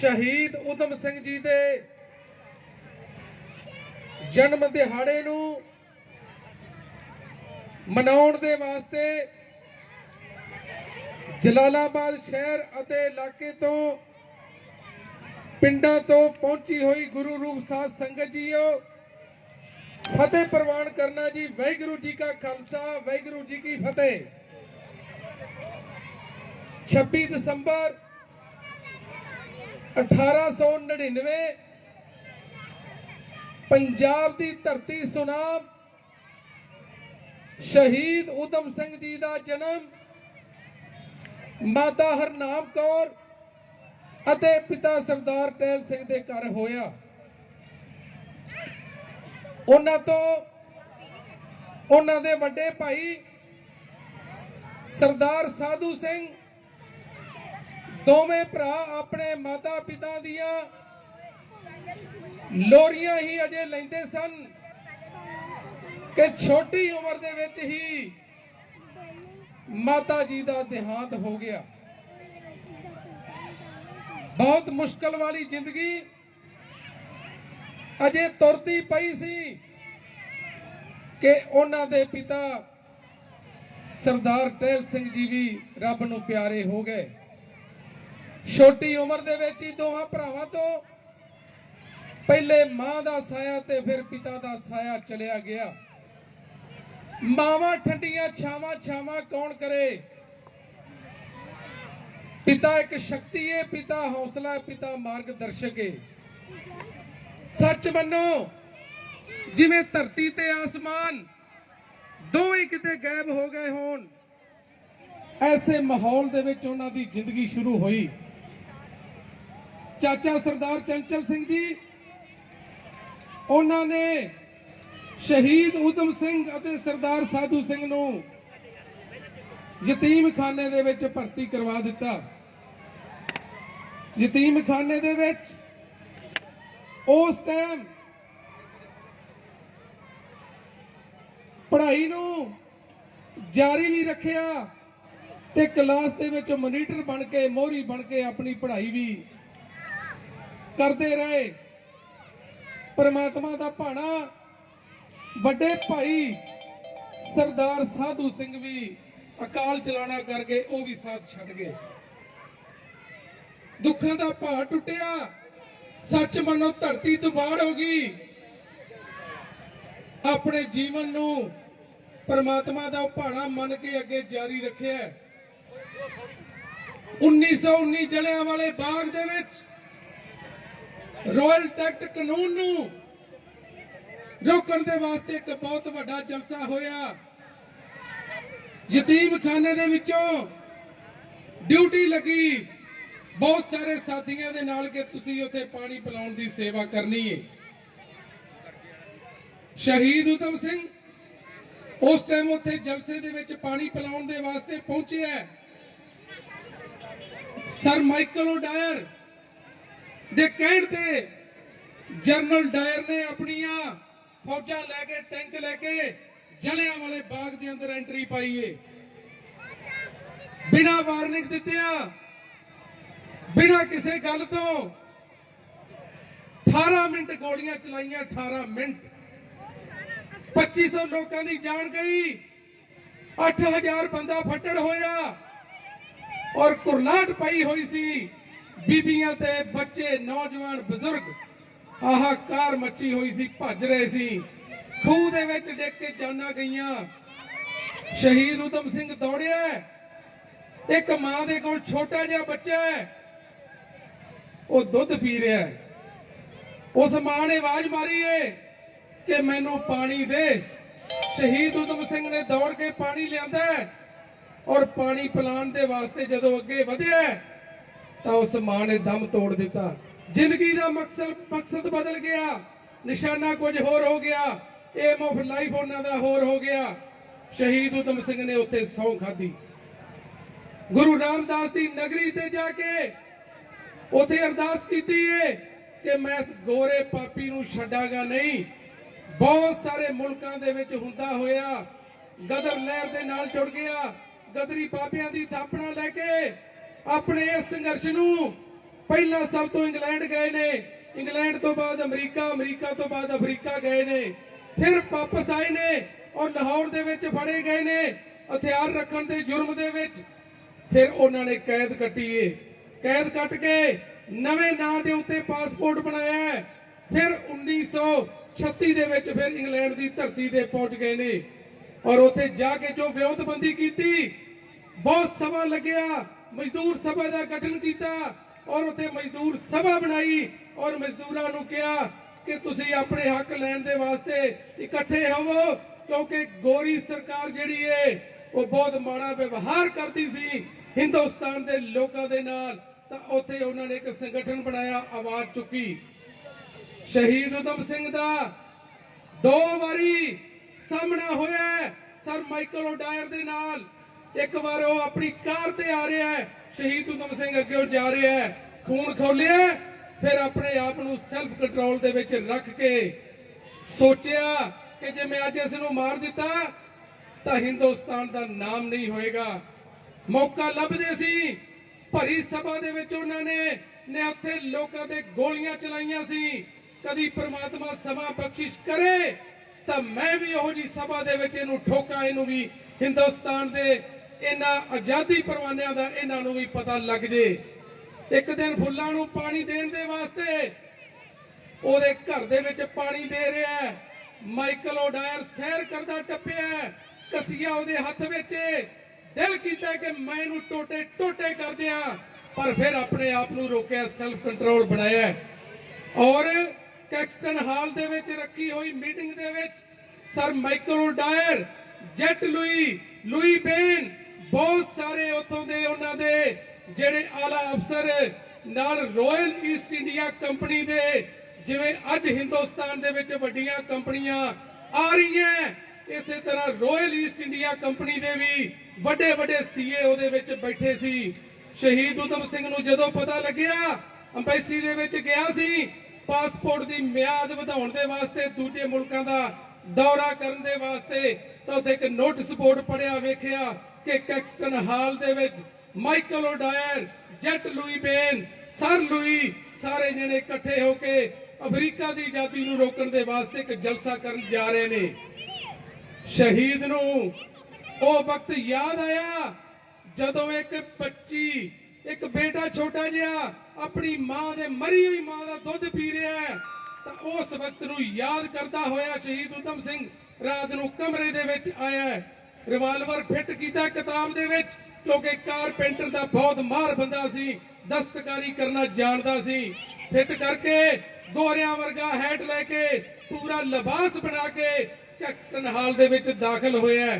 ਸ਼ਹੀਦ ਉਦਮ ਸਿੰਘ ਜੀ ਦੇ ਜਨਮ ਦਿਹਾੜੇ ਨੂੰ ਮਨਾਉਣ ਦੇ ਵਾਸਤੇ ਜਲਾਲਾਬਾਦ ਸ਼ਹਿਰ ਅਤੇ ਇਲਾਕੇ ਤੋਂ ਪਿੰਡਾਂ ਤੋਂ ਪਹੁੰਚੀ ਹੋਈ ਗੁਰੂ ਰੂਪ ਸਾਧ ਸੰਗਤ ਜੀਓ, ਫਤਿਹ ਪ੍ਰਵਾਨ ਕਰਨਾ ਜੀ, ਵਾਹਿਗੁਰੂ ਜੀ ਕਾ ਖਾਲਸਾ, ਵਾਹਿਗੁਰੂ ਜੀ ਕੀ ਫਤਿਹ। 26 ਦਸੰਬਰ 1899 ਪੰਜਾਬ ਦੀ ਧਰਤੀ ਸੁਨਾਮ ਸ਼ਹੀਦ ਉਦਮ ਸਿੰਘ ਜੀ ਦਾ ਜਨਮ, ਮਾਤਾ ਹਰਨਾਮ ਕੌਰ ਅਤੇ ਪਿਤਾ ਸਰਦਾਰ ਟਹਿਲ ਸਿੰਘ ਦੇ ਘਰ ਹੋਇਆ। ਉਹਨਾਂ ਤੋਂ ਉਹਨਾਂ ਦੇ ਵੱਡੇ ਭਾਈ ਸਰਦਾਰ ਸਾਧੂ ਸਿੰਘ ਦੋਵੇਂ ਭਰਾ ਆਪਣੇ ਮਾਤਾ ਪਿਤਾ ਦੀਆਂ ਲੋਰੀਆਂ ਹੀ ਅਜੇ ਲੈਂਦੇ ਸਨ ਕਿ ਛੋਟੀ ਉਮਰ ਦੇ ਵਿੱਚ ਹੀ ਮਾਤਾ ਜੀ ਦਾ ਦੇਹਾਂਤ ਹੋ ਗਿਆ। ਬਹੁਤ ਮੁਸ਼ਕਲ ਵਾਲੀ ਜ਼ਿੰਦਗੀ ਅਜੇ ਤੁਰਦੀ ਪਈ ਸੀ ਕਿ ਉਹਨਾਂ ਦੇ ਪਿਤਾ ਸਰਦਾਰ ਟਹਿਲ ਸਿੰਘ ਜੀ ਵੀ ਰੱਬ ਨੂੰ ਪਿਆਰੇ ਹੋ ਗਏ। ਛੋਟੀ ਉਮਰ ਦੇ ਵਿੱਚ ਹੀ ਦੋਹਾਂ ਭਰਾਵਾਂ ਤੋਂ ਪਹਿਲੇ ਮਾਂ ਦਾ ਸਾਇਆ ਤੇ ਫਿਰ ਪਿਤਾ ਦਾ ਸਾਇਆ ਚਲਿਆ ਗਿਆ। ਮਾਵਾਂ ਠੰਡੀਆਂ, ਛਾਵਾਂ ਛਾਵਾਂ ਕੌਣ ਕਰੇ? ਪਿਤਾ ਇੱਕ ਸ਼ਕਤੀ ਹੈ ਪਿਤਾ ਹੌਸਲਾ ਹੈ ਪਿਤਾ ਮਾਰਗਦਰਸ਼ਕ ਹੈ ਸੱਚ ਮੰਨੋ, ਜਿਵੇਂ ਧਰਤੀ ਤੇ ਆਸਮਾਨ ਦੋਵੇਂ ਕਿਤੇ ਗਾਇਬ ਹੋ ਗਏ ਹੋਣ, ਐਸੇ ਮਾਹੌਲ ਦੇ ਵਿੱਚ ਉਹਨਾਂ ਦੀ ਜ਼ਿੰਦਗੀ ਸ਼ੁਰੂ ਹੋਈ। ਚਾਚਾ ਸਰਦਾਰ ਚੰਚਲ ਸਿੰਘ ਜੀ, ਉਹਨਾਂ ਨੇ ਸ਼ਹੀਦ ਉਦਮ ਸਿੰਘ ਅਤੇ ਸਰਦਾਰ ਸਾਧੂ ਸਿੰਘ ਨੂੰ ਯਤੀਮਖਾਨੇ ਦੇ ਵਿੱਚ ਭਰਤੀ ਕਰਵਾ ਦਿੱਤਾ। ਯਤੀਮਖਾਨੇ ਦੇ ਵਿੱਚ ਉਸ ਟਾਈਮ ਪੜ੍ਹਾਈ ਨੂੰ ਜਾਰੀ ਵੀ ਰੱਖਿਆ ਤੇ ਕਲਾਸ ਦੇ ਵਿੱਚ ਮੋਨੀਟਰ ਬਣ ਕੇ, ਮੋਹਰੀ ਬਣ ਕੇ ਆਪਣੀ ਪੜ੍ਹਾਈ ਵੀ ਕਰਦੇ ਰਹੇ। ਪਰਮਾਤਮਾ ਦਾ ਭਾਣਾ, ਵੱਡੇ ਭਾਈ ਸਰਦਾਰ ਸਾਧੂ ਸਿੰਘ ਵੀ ਅਕਾਲ ਚਲਾਣਾ ਕਰਕੇ ਉਹ ਵੀ ਸਾਥ ਛੱਡ ਗਏ। ਦੁੱਖਾਂ ਦਾ ਭਾਰ ਟੁੱਟਿਆ, ਸੱਚ ਮੰਨੋ ਧਰਤੀ ਤੋਂ ਬਾੜ ਹੋ ਗਈ। ਆਪਣੇ ਜੀਵਨ ਨੂੰ ਪਰਮਾਤਮਾ ਦਾ ਭਾਣਾ ਮੰਨ ਕੇ ਅੱਗੇ ਜਾਰੀ ਰੱਖਿਆ। 1919 ਜਲਿਆਂ ਵਾਲੇ ਬਾਗ ਦੇ ਵਿੱਚ ਰਾਇਲ ਟੈਕਟ ਕਾਨੂੰਨ ਨੂੰ ਰੋਕਣ ਦੇ ਵਾਸਤੇ ਇੱਕ ਬਹੁਤ ਵੱਡਾ ਜਲਸਾ ਹੋਇਆ। ਯਤੀਮਖਾਨੇ ਦੇ ਵਿੱਚੋਂ ਡਿਊਟੀ ਲੱਗੀ। ਬਹੁਤ ਸਾਰੇ ਸਾਥੀਆਂ ਦੇ ਨਾਲ ਕਿ ਤੁਸੀਂ ਉੱਥੇ ਪਾਣੀ ਪਿਲਾਉਣ ਦੀ ਸੇਵਾ ਕਰਨੀ ਹੈ ਸ਼ਹੀਦ ਉਦਮ ਸਿੰਘ ਉਸ ਟਾਈਮ ਉੱਥੇ ਜਲਸੇ ਦੇ ਵਿੱਚ ਪਾਣੀ ਪਿਲਾਉਣ ਦੇ ਵਾਸਤੇ ਪਹੁੰਚਿਆ। ਸਰ ਮਾਈਕਲ ਓਡਾਇਰ ਦੇ ਕਹਿਣ ਤੇ ਜਨਰਲ ਡਾਇਰ ਨੇ ਆਪਣੀਆਂ ਫੌਜਾਂ ਲੈ ਕੇ, ਟੈਂਕ ਲੈ ਕੇ ਜਲਿਆਂ ਵਾਲੇ ਬਾਗ ਦੇ ਅੰਦਰ ਐਂਟਰੀ ਪਾਈ ਏ। ਬਿਨਾਂ ਵਾਰਨਿੰਗ ਦਿੱਤਿਆਂ, ਬਿਨਾਂ ਕਿਸੇ ਗੱਲ ਤੋਂ 18 ਮਿੰਟ ਗੋਲੀਆਂ ਚਲਾਈਆਂ 18 ਮਿੰਟ। 2500 ਲੋਕਾਂ ਦੀ ਜਾਨ ਗਈ 8000 ਬੰਦਾ ਫੱਟੜ ਹੋਇਆ ਔਰ ਕੁਰਲਾਟ ਪਈ ਹੋਈ ਸੀ। ਬੀਬੀਆਂ ਤੇ ਬੱਚੇ, ਨੌਜਵਾਨ, ਬਜ਼ੁਰਗ, ਹਾਹਾਕਾਰ ਮੱਚੀ ਹੋਈ ਸੀ, ਭੱਜ ਰਹੇ ਸੀ। ਖੂਹ ਦੇ ਵਿੱਚ ਡਿੱਗ ਕੇ ਜਾਨਾਂ ਗਈਆਂ। ਸ਼ਹੀਦ ਉਦਮ ਸਿੰਘ ਦੌੜਿਆ। ਇੱਕ ਮਾਂ ਦੇ ਕੋਲ ਛੋਟਾ ਜਿਹਾ ਬੱਚਾ ਹੈ। ਉਹ ਦੁੱਧ ਪੀ ਰਿਹਾ ਹੈ। ਉਸ ਮਾਂ ਨੇ ਆਵਾਜ਼ ਮਾਰੀ ਏ ਕਿ ਮੈਨੂੰ ਪਾਣੀ ਦੇ। ਸ਼ਹੀਦ ਉਦਮ ਸਿੰਘ ਨੇ ਦੌੜ ਕੇ ਪਾਣੀ ਲਿਆਂਦਾ ਔਰ ਪਾਣੀ ਪਿਲਾਉਣ ਦੇ ਵਾਸਤੇ ਜਦੋਂ ਅੱਗੇ ਵਧਿਆ ਤਾਂ ਉਸ ਮਾਂ ਨੇ ਦਮ ਤੋੜ ਦਿੱਤਾ। ਜ਼ਿੰਦਗੀ ਦਾ ਮਕਸਦ ਮਕਸਦ ਬਦਲ ਗਿਆ। ਨਿਸ਼ਾਨਾ ਕੁਝ ਹੋਰ ਹੋ ਗਿਆ। ਏਮ ਆਫ ਲਾਈਫ ਉਹਨਾਂ ਦਾ ਹੋਰ ਹੋ ਗਿਆ। ਸ਼ਹੀਦ ਉਦਮ ਸਿੰਘ ਨੇ ਉੱਥੇ ਸੌਂ ਖਾਧੀ। ਗੁਰੂ ਰਾਮਦਾਸ ਦੀ ਨਗਰੀ ਤੇ ਜਾ ਕੇ ਉਥੇ ਅਰਦਾਸ ਕੀਤੀ ਏ ਕਿ ਮੈਂ ਇਸ ਗੋਰੇ ਪਾਪੀ ਨੂੰ ਛੱਡਾਂਗਾ ਨਹੀਂ। ਬਹੁਤ ਸਾਰੇ ਮੁਲਕਾਂ ਦੇ ਵਿੱਚ ਹੁੰਦਾ ਹੋਇਆ। ਗਦਰ ਲਹਿਰ ਦੇ ਨਾਲ ਜੁੜ ਗਿਆ। ਗਦਰੀ ਬਾਬਿਆਂ ਦੀ ਥਾਪਣਾ ਲੈ ਕੇ ਆਪਣੇ ਇਸ ਸੰਘਰਸ਼ ਨੂੰ ਪਹਿਲਾਂ ਸਭ ਤੋਂ ਇੰਗਲੈਂਡ ਗਏ ਨੇ। ਇੰਗਲੈਂਡ ਤੋਂ ਬਾਅਦ ਅਮਰੀਕਾ ਅਮਰੀਕਾ ਤੋਂ ਬਾਅਦ ਅਫਰੀਕਾ ਗਏ ਨੇ। ਫਿਰ ਵਾਪਸ ਆਏ ਨੇ ਔਰ ਲਾਹੌਰ ਦੇ ਵਿੱਚ ਫੜੇ ਗਏ ਨੇ, ਹਥਿਆਰ ਰੱਖਣ ਦੇ ਜੁਰਮ ਦੇ ਵਿੱਚ। ਫਿਰ ਉਹਨਾਂ ਨੇ ਕੈਦ ਕੱਟੀਏ ਕੈਦ ਕੱਟ ਕੇ ਨਵੇਂ ਨਾਂ ਦੇ ਉੱਤੇ ਪਾਸਪੋਰਟ ਬਣਾਇਆ ਹੈ। ਫਿਰ 1936 ਦੇ ਵਿੱਚ ਫਿਰ ਇੰਗਲੈਂਡ ਦੀ ਧਰਤੀ ਤੇ ਪਹੁੰਚ ਗਏ ਨੇ। ਔਰ ਉੱਥੇ ਜਾ ਕੇ ਜੋ ਵਿਉਂਤਬੰਦੀ ਕੀਤੀ, ਬਹੁਤ ਸਮਾਂ ਲੱਗਿਆ। ਮਜ਼ਦੂਰ ਸਭਾ ਦਾ ਗਠਨ ਕੀਤਾ ਔਰ ਉੱਥੇ ਮਜ਼ਦੂਰ ਸਭਾ ਬਣਾਈ ਔਰ ਮਜ਼ਦੂਰਾਂ ਨੂੰ ਕਿਹਾ ਕਿ ਤੁਸੀਂ ਆਪਣੇ ਹੱਕ ਲੈਣ ਦੇ ਵਾਸਤੇ ਇਕੱਠੇ ਹੋਵੋ, ਕਿਉਂਕਿ ਗੋਰੀ ਸਰਕਾਰ ਜਿਹੜੀ ਏ, ਉਹ ਬਹੁਤ ਮਾੜਾ ਵਿਵਹਾਰ ਕਰਦੀ ਸੀ ਹਿੰਦੁਸਤਾਨ ਦੇ ਲੋਕਾਂ ਦੇ ਨਾਲ। ਤਾਂ ਉੱਥੇ ਉਹਨਾਂ ਨੇ ਇੱਕ ਸੰਗਠਨ ਬਣਾਇਆ, ਆਵਾਜ਼ ਚੁੱਕੀ। ਸ਼ਹੀਦ ਉਦਮ ਸਿੰਘ ਦਾ ਦੋ ਵਾਰੀ ਸਾਹਮਣਾ ਹੋਇਆ ਸਰ ਮਾਈਕਲ ਓਡਾਇਰ ਦੇ ਨਾਲ। ਇੱਕ ਵਾਰ ਉਹ ਆਪਣੀ ਕਾਰ ਤੇ ਆ ਰਿਹਾ ਹੈ। ਸ਼ਹੀਦ ਉਦਮ ਸਿੰਘ ਅੱਗੇ ਜਾ ਰਿਹਾ ਹੈ। ਖੂਨ ਖੋਲਿਆ, ਫਿਰ ਆਪਣੇ ਆਪ ਨੂੰ ਸੈਲਫ ਕੰਟਰੋਲ ਦੇ ਵਿੱਚ ਰੱਖ ਕੇ ਸੋਚਿਆ ਕਿ ਜੇ ਮੈਂ ਅੱਜ ਇਸ ਨੂੰ ਮਾਰ ਦਿੱਤਾ, ਤਾਂ ਹਿੰਦੁਸਤਾਨ ਦਾ ਨਾਮ ਨਹੀਂ ਹੋਏਗਾ। ਮੌਕਾ ਲੱਭਦੇ ਸੀ। ਭਰੀ ਸਭਾ ਦੇ ਵਿੱਚ ਉਹਨਾਂ ਨੇ ਨੇ ਉੱਥੇ ਲੋਕਾਂ ਤੇ ਗੋਲੀਆਂ ਚਲਾਈਆਂ ਸੀ। ਕਦੀ ਪ੍ਰਮਾਤਮਾ ਸਮਾਂ ਬਖਸ਼ਿਸ਼ ਕਰੇ, ਤਾਂ ਮੈਂ ਵੀ ਉਹੋ ਜੀ ਸਭਾ ਦੇ ਵਿੱਚ ਇਹਨੂੰ ਠੋਕਾਂ, ਇਹਨੂੰ ਵੀ ਹਿੰਦੁਸਤਾਨ ਦੇ ਇਹਨਾਂ ਆਜ਼ਾਦੀ ਪਰਵਾਨਿਆਂ ਦਾ ਇਹਨਾਂ ਨੂੰ ਵੀ ਪਤਾ ਲੱਗ ਜੇ। ਇੱਕ ਦਿਨ ਫੁੱਲਾਂ ਨੂੰ ਪਾਣੀ ਦੇਣ ਦੇ ਵਾਸਤੇ ਉਹਦੇ ਘਰ ਦੇ ਵਿੱਚ ਪਾਣੀ ਦੇ ਰਿਹਾ ਹੈ। ਮਾਈਕਲ ਓਡਾਇਰ ਸੈਰ ਕਰਦਾ ਟੱਪਿਆ ਕਸੀਆ ਉਹਦੇ ਹੱਥ ਵਿੱਚ ਦਿਲ ਕੀਤਾ ਕਿ ਮੈਂ ਇਹਨੂੰ ਟੋਟੇ ਟੋਟੇ ਕਰ ਦਿਆਂ, ਪਰ ਫਿਰ ਆਪਣੇ ਆਪ ਨੂੰ ਰੋਕਿਆ ਸੈਲਫ ਕੰਟਰੋਲ ਬਣਾਇਆ ਔਰ ਕੈਕਸਟਨ ਹਾਲ ਦੇ ਵਿੱਚ ਰੱਖੀ ਹੋਈ ਮੀਟਿੰਗ ਦੇ ਵਿੱਚ ਸਰ ਮਾਈਕਲ ਓਡਾਇਰ, ਜੈਟ ਲੂਈ ਲੂਈ ਬੇਨ ਬਹੁਤ ਸਾਰੇ ਉਥੋਂ ਦੇ ਉਹਨਾਂ ਦੇ ਜਿਹੜੇ ਆਲਾ ਅਫਸਰ ਨਾਲ ਰਾਇਲ ਈਸਟ ਇੰਡੀਆ ਕੰਪਨੀ ਦੇ ਜਿਵੇਂ ਅੱਜ ਹਿੰਦੁਸਤਾਨ ਦੇ ਵਿੱਚ ਵੱਡੀਆਂ ਕੰਪਨੀਆਂ ਆ ਰਹੀਆਂ ਇਸੇ ਤਰ੍ਹਾਂ ਰਾਇਲ ਈਸਟ ਇੰਡੀਆ ਕੰਪਨੀ ਦੇ ਵੀ ਵੱਡੇ ਵੱਡੇ ਸੀਏ ਉਹਦੇ ਵਿੱਚ ਬੈਠੇ ਸੀ। ਸ਼ਹੀਦ ਉਦਮ ਸਿੰਘ ਨੂੰ ਜਦੋਂ ਪਤਾ ਲੱਗਿਆ, ਅੰਬੈਸੀ ਦੇ ਵਿੱਚ ਗਿਆ ਸੀ, ਪਾਸਪੋਰਟ ਦੀ ਮਿਆਦ ਵਧਾਉਣ ਦੇ ਵਾਸਤੇ, ਦੂਜੇ ਮੁਲਕਾਂ ਦਾ ਦੌਰਾ ਕਰਨ ਦੇ ਵਾਸਤੇ ਤਾਂ ਉੱਥੇ ਇੱਕ ਨੋਟਿਸ ਬੋਰਡ ਪੜਿਆ ਵੇਖਿਆ ਕਿ ਕੈਕਸਟਨ ਹਾਲ ਦੇ ਵਿੱਚ ਮਾਈਕਲ ਓਡਾਇਰ, ਜੈਟ ਲੂਈ ਬੇਨ, ਸਰ ਲੂਈ ਸਾਰੇ ਜਣੇ ਇਕੱਠੇ ਹੋ ਕੇ ਅਮਰੀਕਾ ਦੀ ਆਜ਼ਾਦੀ ਨੂੰ ਰੋਕਣ ਦੇ ਵਾਸਤੇ ਇੱਕ ਜਲਸਾ ਕਰਨ ਜਾ ਰਹੇ ਨੇ। ਸ਼ਹੀਦ ਨੂੰ ਉਹ ਵਕਤ ਯਾਦ ਆਇਆ ਜਦੋਂ ਇੱਕ ਬੱਚੀ, ਇੱਕ ਬੇਟਾ ਛੋਟਾ ਜਿਹਾ ਆਪਣੀ ਮਾਂ ਦੇ ਮਰੀ ਹੋਈ ਮਾਂ ਦਾ ਦੁੱਧ ਪੀ ਰਿਹਾ ਹੈ, ਤਾਂ ਉਸ ਵਕਤ ਨੂੰ ਯਾਦ ਕਰਦਾ ਹੋਇਆ ਸ਼ਹੀਦ ਉਦਮ ਸਿੰਘ ਰਾਤ ਨੂੰ ਕਮਰੇ ਦੇ ਵਿੱਚ ਆਇਆ ਰਿਵਾਲਵਰ ਫਿੱਟ ਕੀਤਾ ਕਿਤਾਬ ਦੇ ਵਿੱਚ, ਕਿਉਂਕਿ ਕਾਰਪੈਂਟਰ ਦਾ ਬਹੁਤ ਮਾਹਰ ਬੰਦਾ ਸੀ, ਦਸਤਕਾਰੀ ਕਰਨਾ ਜਾਣਦਾ ਸੀ। ਫਿੱਟ ਕਰਕੇ ਗੋਰਿਆਂ ਵਰਗਾ ਹੈਟ ਲੈ ਕੇ, ਪੂਰਾ ਲਿਬਾਸ ਬਣਾ ਕੇ ਕੈਕਸਟਨ ਹਾਲ ਦੇ ਵਿੱਚ ਦਾਖਲ ਹੋਇਆ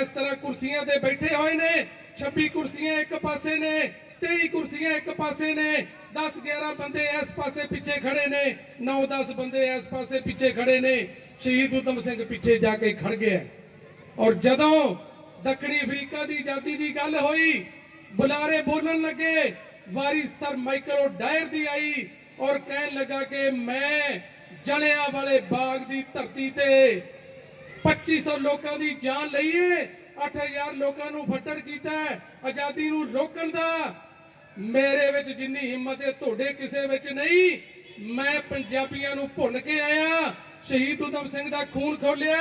ਇਸ ਤਰ੍ਹਾਂ ਕੁਰਸੀਆਂ ਤੇ ਬੈਠੇ ਹੋਏ ਨੇ 26 ਕੁਰਸੀਆਂ ਇੱਕ ਪਾਸੇ ਨੇ 23 ਕੁਰਸੀਆਂ ਇੱਕ ਪਾਸੇ ਨੇ 10 11 ਬੰਦੇ ਇਸ ਪਾਸੇ ਪਿੱਛੇ ਖੜੇ ਨੇ 9 10 ਬੰਦੇ ਇਸ ਪਾਸੇ ਪਿੱਛੇ ਖੜੇ ਨੇ, ਸ਼ਹੀਦ ਉਦਮ ਸਿੰਘ ਪਿੱਛੇ ਜਾ ਕੇ ਖੜ ਗਿਆ ਔਰ ਜਦੋਂ ਦੱਖਣੀ ਅਫਰੀਕਾ ਦੀ ਆਜ਼ਾਦੀ ਦੀ ਗੱਲ ਹੋਈ, ਬੁਲਾਰੇ ਬੋਲਣ ਲੱਗੇ, ਵਾਰੀ ਸਰ ਮਾਈਕਲ ਓਡਾਇਰ ਦੀ ਆਈ ਔਰ ਕਹਿਣ ਲੱਗਾ ਕਿ ਮੈਂ ਜਲਿਆਂ ਵਾਲੇ ਬਾਗ ਦੀ ਧਰਤੀ ਤੇ 2500 ਲੋਕਾਂ ਦੀ ਜਾਨ ਲਈਏ 8000 ਲੋਕਾਂ ਨੂੰ ਫੱਟੜ ਕੀਤਾ, ਆਜ਼ਾਦੀ ਨੂੰ ਰੋਕਣ ਦਾ। ਮੇਰੇ ਵਿੱਚ ਜਿੰਨੀ ਹਿੰਮਤ ਹੈ, ਤੁਹਾਡੇ ਕਿਸੇ ਵਿੱਚ ਨਹੀਂ। ਮੈਂ ਪੰਜਾਬੀਆਂ ਨੂੰ ਭੁੱਲ ਕੇ ਆਇਆ। ਸ਼ਹੀਦ ਉਦਮ ਸਿੰਘ ਦਾ ਖੂਨ ਖੋਲਿਆ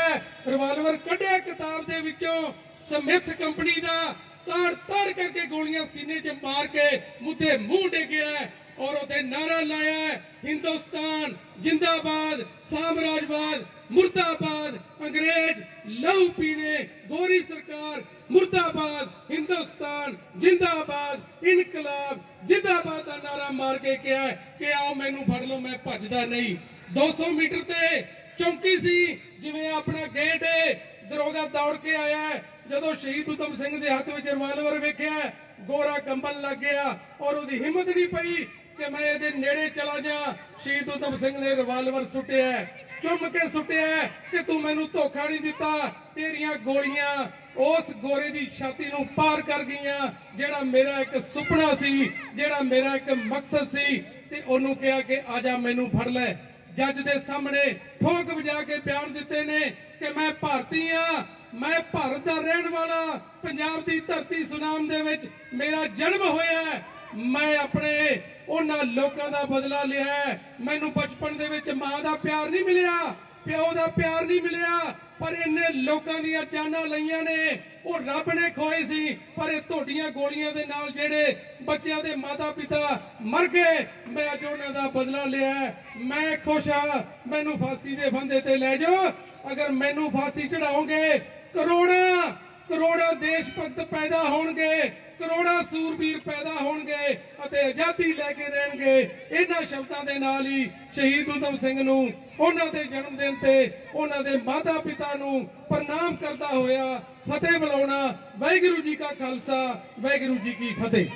ਰਿਵਾਲਵਰ ਕੱਢਿਆ ਕਿਤਾਬ ਦੇ ਵਿੱਚੋਂ। ਸਮਿਥ ਕੰਪਨੀ ਦਾ ਤਾੜ ਤਾੜ ਕਰਕੇ ਗੋਲੀਆਂ ਸੀਨੇ 'ਚ ਮਾਰ ਕੇ ਮੁੱਦੇ ਮੂੰਹ ਡੇਗਿਆ ਔਰ ਉਹਦੇ ਨਾਰਾ ਲਾਇਆ ਹਿੰਦੁਸਤਾਨ ਜਿੰਦਾਬਾਦ, ਸਾਮਰਾਜਵਾਦ, ਮੁਰਦਾਬਾਦ, ਅੰਗਰੇਜ਼ ਲਹੂ ਪੀਣੇ, ਗੋਰੀ ਸਰਕਾਰ, ਮੁਰਦਾਬਾਦ, ਹਿੰਦੁਸਤਾਨ ਜਿੰਦਾਬਾਦ, ਇਨਕਲਾਬ ਜਿੰਦਾਬਾਦ ਦਾ ਨਾਰਾ ਮਾਰ ਕੇ ਕਿਹਾ ਕਿ ਆਓ ਮੈਨੂੰ ਫੜ ਲਓ, ਮੈਂ ਭੱਜਦਾ ਨਹੀਂ। 200 ਮੀਟਰ ਤੇ ਚੌਂਕੀ ਸੀ, ਜਿਵੇਂ ਆਪਣਾ ਗੇਟ ਹੈ, ਦਰੋਗਾ ਦੌੜ ਕੇ ਆਇਆ ਜਦੋਂ ਸ਼ਹੀਦ ਉਦਮ ਸਿੰਘ ਦੇ ਹੱਥ ਵਿੱਚ ਰਿਵਾਲਵਰ ਵੇਖਿਆ ਗੋਰਾ ਕੰਬਲ ਲੱਗ ਗਿਆ ਔਰ ਉਹਦੀ ਹਿੰਮਤ ਨਹੀਂ ਪਈ ਕਿ ਮੈਂ ਇਹਦੇ ਨੇੜੇ ਚਲਾ ਜਾ। ਸ਼ਹੀਦ ਉਦਮ ਸਿੰਘ ਨੇ ਰਿਵਾਲਵਰ ਸੁੱਟਿਆ ਚੁੰਮ ਕੇ ਸੁੱਟਿਆ ਕਿ ਤੂੰ ਮੈਨੂੰ ਧੋਖਾ ਨਹੀਂ ਦਿੱਤਾ। ਤੇਰੀਆਂ ਗੋਲੀਆਂ ਉਸ ਗੋਰੇ ਦੀ ਛਾਤੀ ਨੂੰ ਪਾਰ ਕਰ ਗਈਆਂ, ਜਿਹੜਾ ਮੇਰਾ ਇੱਕ ਸੁਪਨਾ ਸੀ, ਜਿਹੜਾ ਮੇਰਾ ਇੱਕ ਮਕਸਦ ਸੀ। ਤੇ ਉਹਨੂੰ ਕਿਹਾ ਕਿ ਆਜਾ ਮੈਨੂੰ ਫੜ ਲੈ। ਜੱਜ ਦੇ ਸਾਹਮਣੇ ਠੋਕ ਵਜਾ ਕੇ ਬਿਆਨ ਦਿੱਤੇ ਨੇ ਕਿ ਮੈਂ ਭਾਰਤੀ ਆ ਮੈਂ ਭਾਰਤ ਦਾ ਰਹਿਣ ਵਾਲਾ, ਪੰਜਾਬ ਦੀ ਧਰਤੀ ਸੁਨਾਮ ਦੇ ਵਿੱਚ ਮੇਰਾ ਜਨਮ ਹੋਇਆ ਮੈਂ ਆਪਣੇ ਉਹਨਾਂ ਲੋਕਾਂ ਦਾ ਬਦਲਾ ਲਿਆ ਮੈਨੂੰ ਬਚਪਨ ਦੇ ਵਿੱਚ ਮਾਂ ਦਾ ਪਿਆਰ ਨਹੀਂ ਮਿਲਿਆ। ਪਿਓ ਦਾ ਪਿਆਰ ਨਹੀਂ ਮਿਲਿਆ, ਪਰ ਇੰਨੇ ਲੋਕਾਂ ਦੀਆਂ ਜਾਨਾਂ ਲਈਆਂ ਨੇ। ਉਹ ਰੱਬ ਨੇ ਖੋਏ ਸੀ, ਪਰ ਇਹ ਤੁਹਾਡੀਆਂ ਗੋਲੀਆਂ ਦੇ ਨਾਲ ਜਿਹੜੇ ਬੱਚਿਆਂ ਦੇ ਮਾਤਾ ਪਿਤਾ ਮਰ ਗਏ, ਮੈਂ ਅੱਜ ਉਹਨਾਂ ਦਾ ਬਦਲਾ ਲਿਆ। ਮੈਂ ਖੁਸ਼ ਹਾਂ, ਮੈਨੂੰ ਫਾਂਸੀ ਦੇ ਫੰਦੇ ਤੇ ਲੈ ਜਾਓ। ਅਗਰ ਮੈਨੂੰ ਫਾਂਸੀ ਚੜਾਓਗੇ ਕਰੋੜਾਂ ਕਰੋੜਾਂ ਦੇਸ਼ ਭਗਤ ਪੈਦਾ ਹੋਣਗੇ। ਕਰੋੜਾਂ ਸੂਰਬੀਰ ਪੈਦਾ ਹੋਣਗੇ ਅਤੇ ਆਜ਼ਾਦੀ ਲੈ ਕੇ ਰਹਿਣਗੇ ਇਹਨਾਂ ਸ਼ਬਦਾਂ ਦੇ ਨਾਲ ਹੀ ਸ਼ਹੀਦ ਊਧਮ ਸਿੰਘ ਨੂੰ ਉਹਨਾਂ ਦੇ ਜਨਮ ਦਿਨ ਤੇ ਉਹਨਾਂ ਦੇ ਮਾਤਾ ਪਿਤਾ ਨੂੰ ਪ੍ਰਣਾਮ ਕਰਦਾ ਹੋਇਆ ਫਤਿਹ ਬੁਲਾਉਣਾ ਵਾਹਿਗੁਰੂ ਜੀ ਕਾ ਖਾਲਸਾ, ਵਾਹਿਗੁਰੂ ਜੀ ਕੀ ਫਤਿਹ।